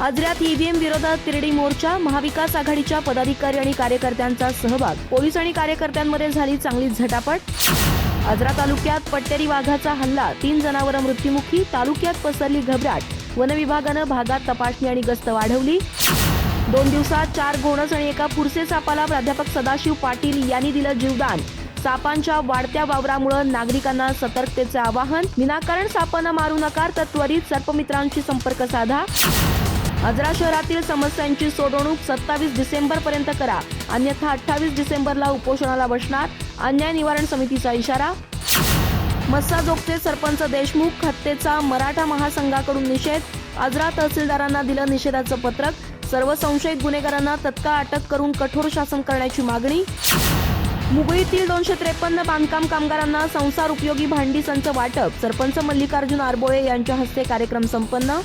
आजऱ्यात EVM विरोधात तिरडी मोर्चा महाविकास आघाडीच्या पदाधिकारी आणि कार्यकर्त्यांचा सहभाग. पोलीस आणि कार्यकर्त्यांमध्ये झाली चांगली झटापट. आजरा तालुक्यात पट्टेरी वाघाचा हल्ला. तीन जनावरं मृत्युमुखी तालुक्यात पसरली घबराट. वनविभागानं भागात तपासणी आणि गस्त वाढवली. दोन दिवसात चार घोणस आणि एका पुरसे सापाला प्राध्यापक सदाशिव पाटील यांनी दिलं जीवदान. सापांच्या वाढत्या वावरामुळे नागरिकांना सतर्कतेचे आवाहन. विनाकारण सापांना मारू नका तर त्वरित सर्पमित्रांशी संपर्क साधा. अजरा शहरातील समस्यांची सोडवणूक सत्तावीस डिसेंबर पर्यंत करा. अन्यथा अठ्ठावीस डिसेंबरला उपोषणाला बसणार अन्याय निवारण समितीचा इशारा. मस्साजोगचे सरपंच देशमुख हत्येचा मराठा महासंघाकडून निषेध. आजरा तहसीलदारांना दिलं निषेधाचं पत्रक. सर्व संशयित गुन्हेगारांना तत्काळ अटक करून कठोर शासन करण्याची मागणी. मुंबईतील दोनशे त्रेपन्न बांधकाम कामगारांना संसार उपयोगी भांडी संच वाटप. सरपंच मल्लिकार्जुन आरबोळे यांच्या हस्ते कार्यक्रम संपन्न.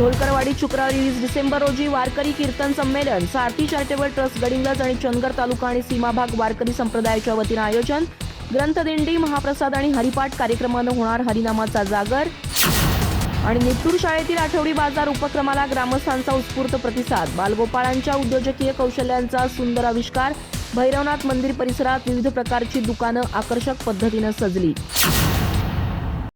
ढोलकरवाडी शुक्रवारी वीस डिसेंबर रोजी वारकरी कीर्तन संमेलन. सारथी चॅरिटेबल ट्रस्ट गडिंगज आणि चंदगड तालुका आणि सीमाभाग वारकरी संप्रदायाच्या वतीनं आयोजन. ग्रंथदिंडी महाप्रसाद आणि हरिपाठ कार्यक्रमानं होणार हरिनामाचा जागर. आणि नित्तूर शाळेतील आठवडी बाजार उपक्रमाला ग्रामस्थांचा उत्स्फूर्त प्रतिसाद. बालगोपाळांच्या उद्योजकीय कौशल्यांचा सुंदर आविष्कार. भैरवनाथ मंदिर परिसरात विविध प्रकारची दुकानं आकर्षक पद्धतीनं सजली.